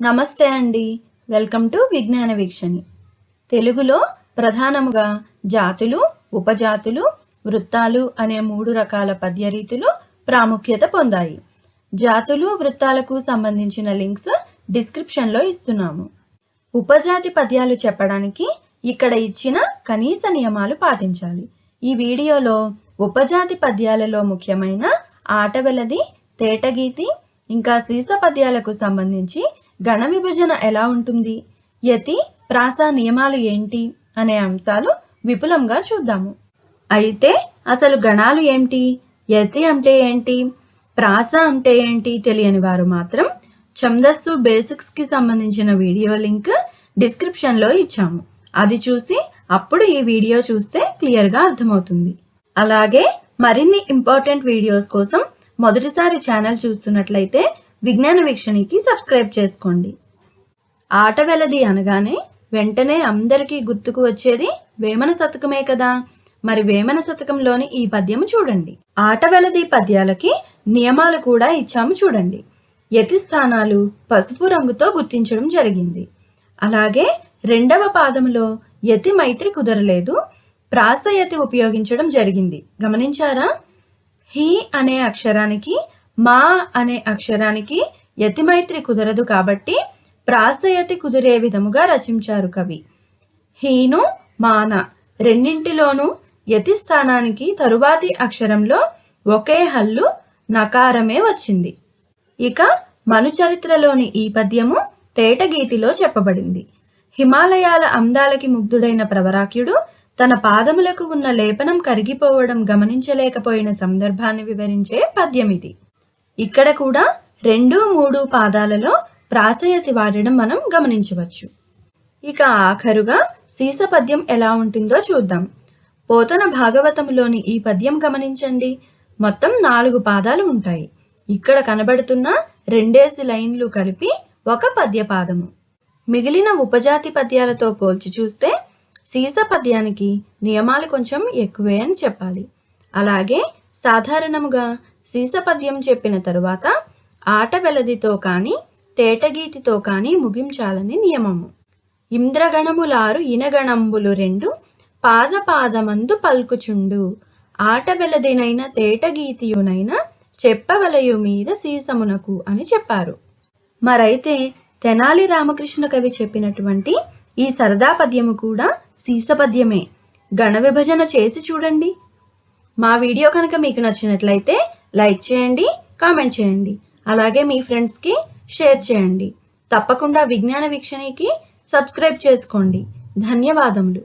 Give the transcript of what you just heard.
నమస్తే అండి. Welcome to విజ్ఞాన వీక్షణి. తెలుగులో ప్రధానముగా జాతులు ఉపజాతులు వృత్తాలు అనే మూడు రకాల పద్య రీతులు ప్రాముఖ్యత పొందాయి. జాతులు వృత్తాలకు సంబంధించిన లింక్స్ డిస్క్రిప్షన్లో ఇస్తున్నాము. ఉపజాతి పద్యాలు చెప్పడానికి ఇక్కడ ఇచ్చిన కనీస నియమాలు పాటించాలి. ఈ వీడియోలో ఉపజాతి పద్యాలలో ముఖ్యమైన ఆటవెలది తేటగీతి ఇంకా సీస పద్యాలకు సంబంధించి గణ విభజన ఎలా ఉంటుంది? యతి ప్రాస నియమాలు ఏంటి? అనే అంశాలు విపులంగా చూద్దాము. అయితే అసలు గణాలు ఏంటి? యతి అంటే ఏంటి? ప్రాస అంటే ఏంటి? తెలియని వారు మాత్రం ఛందస్సు బేసిక్స్కి సంబంధించిన వీడియో లింక్ డిస్క్రిప్షన్లో ఇచ్చాము. అది చూసి అప్పుడు ఈ వీడియో చూస్తే క్లియర్గా అర్థమవుతుంది. అలాగే మరిన్ని ఇంపార్టెంట్ వీడియోస్ కోసం మొదటిసారి ఛానల్ చూస్తున్నట్లయితే విజ్ఞాన వీక్షణికి సబ్స్క్రైబ్ చేసుకోండి. ఆట వెలది అనగానే వెంటనే అందరికీ గుర్తుకు వచ్చేది వేమన శతకమే కదా. మరి వేమన శతకంలోని ఈ పద్యము చూడండి. ఆట వెలది పద్యాలకి నియమాలు కూడా ఇచ్చాము చూడండి. యతి స్థానాలు పసుపు రంగుతో గుర్తించడం జరిగింది. అలాగే రెండవ పాదములో యతి మైత్రి కుదరలేదు ప్రాసయతి ఉపయోగించడం జరిగింది. గమనించారా? హీ అనే అక్షరానికి మా అనే అక్షరానికి యతిమైత్రి కుదరదు కాబట్టి ప్రాసయతి కుదిరే విధముగా రచించారు కవి. హీను మాన రెండింటిలోనూ యతి స్థానానికి తరువాతి అక్షరంలో ఒకే హల్లు నకారమే వచ్చింది. ఇక మనుచరిత్రలోని ఈ పద్యము తేటగీతిలో చెప్పబడింది. హిమాలయాల అందాలకి ముగ్ధుడైన ప్రవరాక్యుడు తన పాదములకు ఉన్న లేపనం కరిగిపోవడం గమనించలేకపోయిన సందర్భాన్ని వివరించే పద్యం ఇది ఇక్కడ కూడా రెండు మూడు పాదాలలో ప్రాసయతి వాడడం మనం గమనించవచ్చు. ఇక ఆఖరుగా సీస పద్యం ఎలా ఉంటుందో చూద్దాం. పోతన భాగవతములోని ఈ పద్యం గమనించండి. మొత్తం నాలుగు పాదాలు ఉంటాయి. ఇక్కడ కనబడుతున్న రెండేసి లైన్లు కలిపి ఒక పద్యపాదము. మిగిలిన ఉపజాతి పద్యాలతో పోల్చి చూస్తే సీస పద్యానికి నియమాలు కొంచెం ఎక్కువే అని చెప్పాలి. అలాగే సాధారణముగా సీసపద్యం చెప్పిన తరువాత ఆట వెలదితో కాని తేటగీతితో కాని ముగించాలని నియమము. ఇంద్రగణములారు ఇనగణంబులు రెండు పాదపాదమందు పల్కుచుండు. ఆట వెలదినైన తేటగీతియునైన చెప్పవలయు మీద సీసమునకు అని చెప్పారు. మరైతే తెనాలి రామకృష్ణ కవి చెప్పినటువంటి ఈ సరదా పద్యము కూడా సీసపద్యమే. గణ విభజన చేసి చూడండి. మా వీడియో కనుక మీకు నచ్చినట్లయితే లైక్ చేయండి కామెంట్ చేయండి. అలాగే మీ ఫ్రెండ్స్కి షేర్ చేయండి. తప్పకుండా విజ్ఞాన వీక్షణికి సబ్స్క్రైబ్ చేసుకోండి. ధన్యవాదములు.